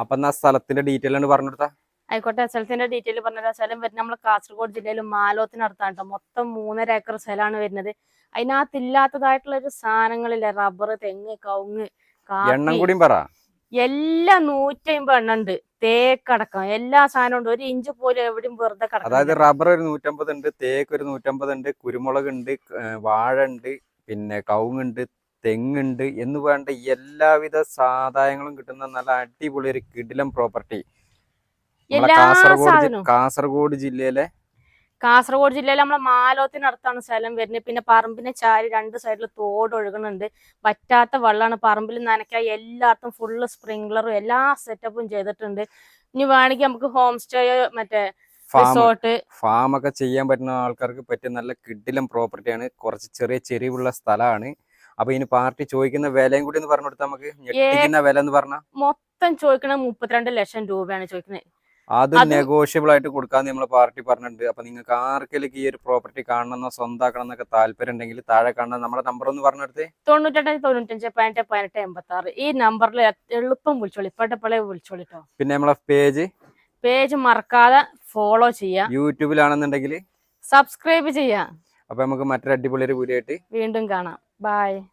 അപ്പൊ എന്നാ സ്ഥലത്തിന്റെ ഡീറ്റെയിൽ ആണ് പറഞ്ഞു കൊടുത്താ ആയിക്കോട്ടെ സ്ഥലത്തിന്റെ ഡീറ്റെയിൽ പറഞ്ഞാൽ സ്ഥലം വരുന്നത് നമ്മൾ കാസർഗോഡ് ജില്ലയിൽ മാലോത്തിനടുത്താണ് കേട്ടോ മൊത്തം മൂന്നര ഏക്കർ സ്ഥലമാണ് വരുന്നത്. അതിനകത്ത് ഇല്ലാത്തതായിട്ടുള്ള ഒരു സാധനങ്ങളില്ല. റബ്ബർ തെങ്ങ് കവുങ്ങ് എണ്ണം കൂടി കൂടിയും പറ. എല്ലാം നൂറ്റമ്പത് എണ്ണം ഉണ്ട്. തേക്കടക്കം എല്ലാ സാധനവും ഉണ്ട്. ഒരു ഇഞ്ച് പോലും എവിടെയും വെറുതെ അതായത് റബ്ബർ ഒരു നൂറ്റമ്പത് ഉണ്ട് തേക്ക് ഒരു നൂറ്റമ്പത് ഉണ്ട് കുരുമുളക് ഉണ്ട് വാഴ ഉണ്ട് പിന്നെ കവുങ്ങുണ്ട് തെങ്ങുണ്ട് എന്ന് വേണ്ട എല്ലാവിധ സാധായങ്ങളും കിട്ടുന്ന നല്ല അടിപൊളി ഒരു കിടിലം പ്രോപ്പർട്ടി കാസർഗോഡ് കാസർഗോഡ് ജില്ലയിലെ? കാസർഗോഡ് ജില്ലയിൽ നമ്മളെ മാലോത്തിനടുത്താണ് സ്ഥലം വരുന്നത്. പിന്നെ പറമ്പിനെ ചാരി രണ്ട് സൈഡിൽ തോട് ഒഴുകുന്നുണ്ട്. പറ്റാത്ത വെള്ളമാണ്. പറമ്പിൽ നനയ്ക്കാൻ എല്ലായിടത്തും ഫുള്ള് സ്പ്രിംഗ്ലറും എല്ലാ സെറ്റപ്പും ചെയ്തിട്ടുണ്ട്. ഇനി വേണമെങ്കിൽ നമുക്ക് ഹോം സ്റ്റേയോ മറ്റേ റിസോർട്ട് ഫാം ഒക്കെ ചെയ്യാൻ പറ്റുന്ന ആൾക്കാർക്ക് പറ്റിയ നല്ല കിഡിലും പ്രോപ്പർട്ടിയാണ് കുറച്ച് ചെറിയ ചെരിവുള്ള സ്ഥലമാണ്. അപ്പൊ ഇനി പാർട്ടി ചോദിക്കുന്ന വിലയും കൂടി ഒന്ന് പറഞ്ഞു കൊടുത്താൽ നമുക്ക് ഞെട്ടിക്കുന്ന വില എന്ന് പറഞ്ഞാൽ മൊത്തം ചോദിക്കണത് മുപ്പത്തിരണ്ട് ലക്ഷം രൂപയാണ് ചോദിക്കുന്നത് അത് നെഗോഷ്യബിൾ ആയിട്ട് കൊടുക്കാന്ന് നമ്മൾ പാർട്ടി പറഞ്ഞിട്ടുണ്ട്. അപ്പൊ നിങ്ങൾക്ക് ആർക്കെങ്കിലും ഈ ഒരു പ്രോപ്പർട്ടി കാണണമെന്നോ സ്വന്താക്കണം എന്നൊക്കെ താല്പര്യം ഉണ്ടെങ്കിൽ താഴെ കാണണം നമ്മുടെ നമ്പർ ഒന്ന് പറഞ്ഞെടുത്ത് തൊണ്ണൂറ്റെട്ട് തൊണ്ണൂറ്റഞ്ച് പതിനെട്ട് പതിനെട്ട് എൺപത്തി ആറ് ഈ നമ്പറിൽ എളുപ്പം വിളിച്ചോളി. ഇപ്പോഴത്തെ വിളിച്ചോളിട്ടോ പിന്നെ നമ്മളെ പേജ് പേജ് മറക്കാതെ ഫോളോ ചെയ്യാം. യൂട്യൂബിലാണെന്നുണ്ടെങ്കിൽ സബ്സ്ക്രൈബ് ചെയ്യാം. അപ്പൊ നമുക്ക് മറ്റൊരു അടിപൊളി ഒരു വീഡിയോ വീണ്ടും കാണാം. Bye.